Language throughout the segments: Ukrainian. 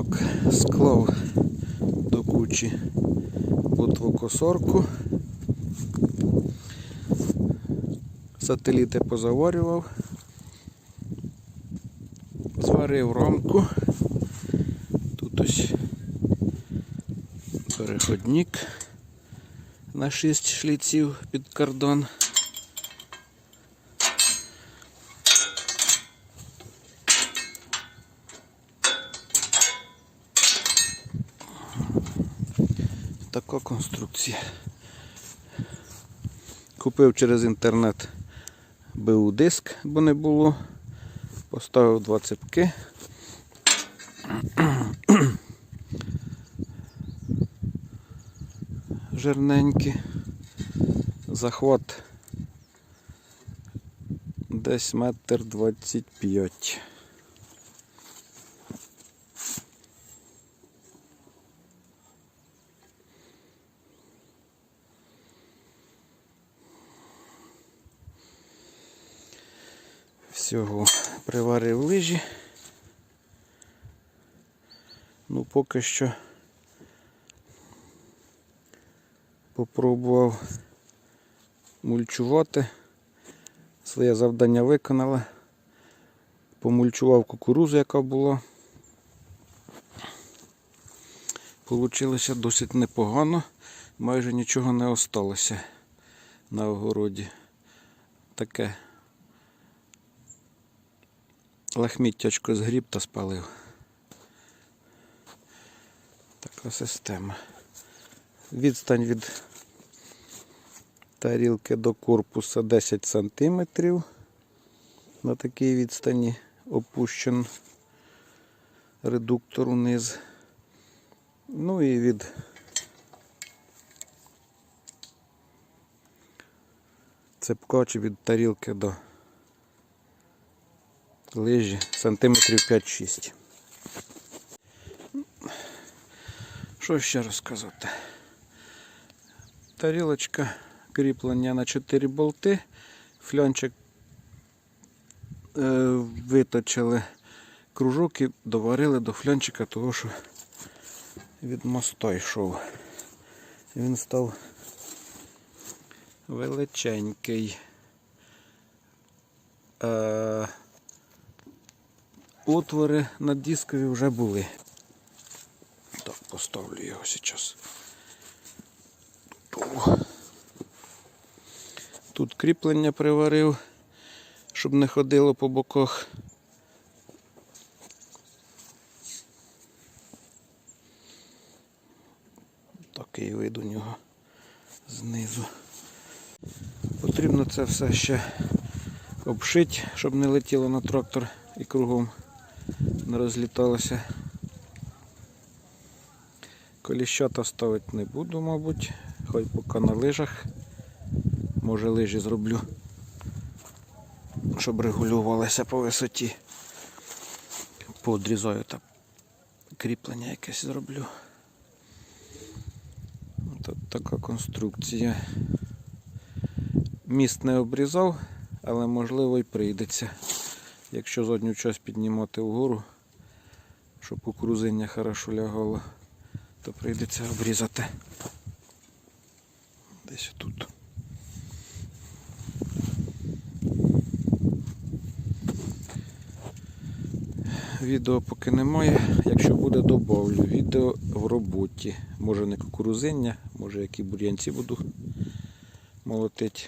Так, склав до кучі ботвокосорку. Сателіти позаварював. Зварив рамку. Тут ось переходник на 6 шліців під кордон. Така конструкція. Купив через інтернет БУ диск, бо не було. Поставив два цепки. Жирненькі. Захват десь метр двадцять п'ять. Всього приварив лижі. Ну, поки що попробував мульчувати. Своє завдання виконала. Помульчував кукурузу, яка була. Получилося досить непогано. Майже нічого не осталося на огороді. Таке лахміттячко згріб та спалив. Така система. Відстань від тарілки до корпуса 10 см. На такій відстані опущен редуктор униз. Ну і від цепка чи від тарілки до лижі сантиметрів 5-6. Що ще розказати? Тарілочка кріплення на 4 болти, флянчик е, виточили кружок і доварили до флянчика того, що від моста йшов. Він став величенький. Е, отвори на дискові вже були. Так, поставлю його зараз. Тут кріплення приварив, щоб не ходило по боках. Такий вид у нього знизу. Потрібно це все ще обшити, щоб не летіло на трактор і кругом не розліталося. Коліщата ставити не буду, мабуть, хай поки на лижах. Може лижі зроблю, щоб регулювалися по висоті. Подрізаю та кріплення якесь зроблю. Тут така конструкція. Міст не обрізав, але можливо і прийдеться. Якщо задню часть піднімати вгору, щоб кукурузиння хорошо лягало, то прийдеться обрізати. Десь тут. Відео поки немає. Якщо буде, добавлю. Відео в роботі. Може не кукурузиння, може які бур'янці буду молотити.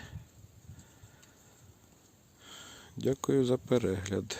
Дякую за перегляд.